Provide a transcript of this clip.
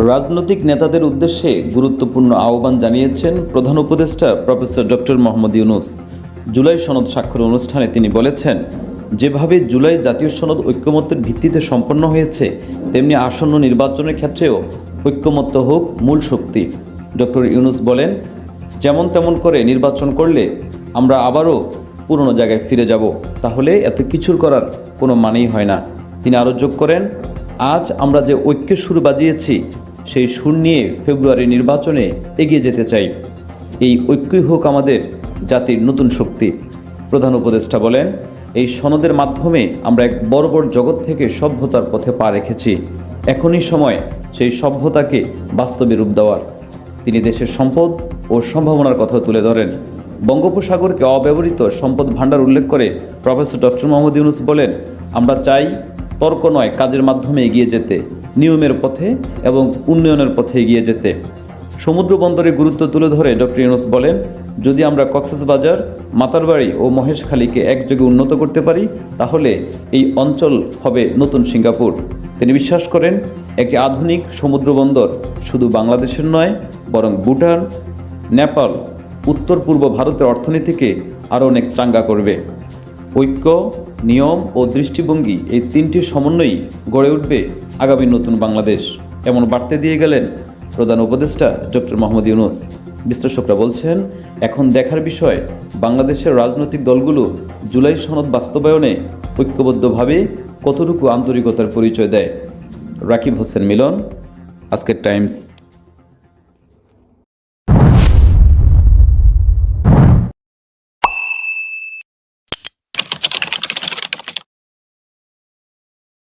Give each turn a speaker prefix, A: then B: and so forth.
A: রাজনৈতিক নেতাদের উদ্দেশ্যে গুরুত্বপূর্ণ আহ্বান জানিয়েছেন প্রধান উপদেষ্টা professor doctor Mohammad Yunus. July সনদ স্বাক্ষর অনুষ্ঠানে তিনি বলেছেন, যেভাবে জুলাই জাতীয় সনদ ঐক্যমত্যের ভিত্তিতে সম্পন্ন হয়েছে, তেমনি আসন্ন নির্বাচনের ক্ষেত্রেও ঐক্যমত্য হোক মূল শক্তি। ডক্টর ইউনুস বলেন, যেমন তেমন করে নির্বাচন করলে আমরা আবারও পুরনো জায়গায় ফিরে যাব। তাহলে এত কিছুর করার কোনো মানেই হয় না। তিনি আরও যোগ করেন আজ আমরা যে ঐক্যের সুর বাজিয়েছি, সেই সুর নিয়ে ফেব্রুয়ারি নির্বাচনে এগিয়ে যেতে চাই। এই ঐক্যই হোক আমাদের জাতির নতুন শক্তি। প্রধান উপদেষ্টা বলেন, এই সনদের মাধ্যমে আমরা এক বড় বড় জগৎ থেকে সভ্যতার পথে পা রেখেছি। এখনই সময় সেই সভ্যতাকে বাস্তবে রূপ দেওয়ার। তিনি দেশের সম্পদ ও সম্ভাবনার কথা তুলে ধরেন। বঙ্গোপসাগরকে অব্যবহৃত সম্পদ ভাণ্ডার উল্লেখ করে প্রফেসর ডক্টর মোহাম্মদ ইউনুস বলেন, আমরা চাই তর্ক নয়, কাজের মাধ্যমে এগিয়ে যেতে, নিয়মের পথে এবং উন্নয়নের পথে এগিয়ে যেতে। সমুদ্র বন্দরের গুরুত্ব তুলে ধরে ডক্টর ইউনুস বলেন, যদি আমরা কক্সবাজার, মাতারবাড়ি ও মহেশখালীকে একযোগে উন্নত করতে পারি, তাহলে এই অঞ্চল হবে নতুন সিঙ্গাপুর। তিনি বিশ্বাস করেন, একটি আধুনিক সমুদ্র বন্দর শুধু বাংলাদেশের নয়, বরং ভুটান, নেপাল উত্তর পূর্ব ভারতের অর্থনীতিকে আরও অনেক চাঙ্গা করবে। ঐক্য, নিয়ম ও দৃষ্টিভঙ্গি এই তিনটি সমন্বয়ই গড়ে উঠবে আগামী নতুন বাংলাদেশ। এমন বার্তা দিয়ে গেলেন প্রধান উপদেষ্টা ডক্টর মোহাম্মদ ইউনুস। বিশ্লেষকরা বলছেন, এখন দেখার বিষয়, বাংলাদেশের রাজনৈতিক দলগুলো জুলাই সনদ বাস্তবায়নে ঐক্যবদ্ধভাবে কতটুকু আন্তরিকতার পরিচয় দেয়। রাকিব হোসেন মিলন, আজকের টাইমস।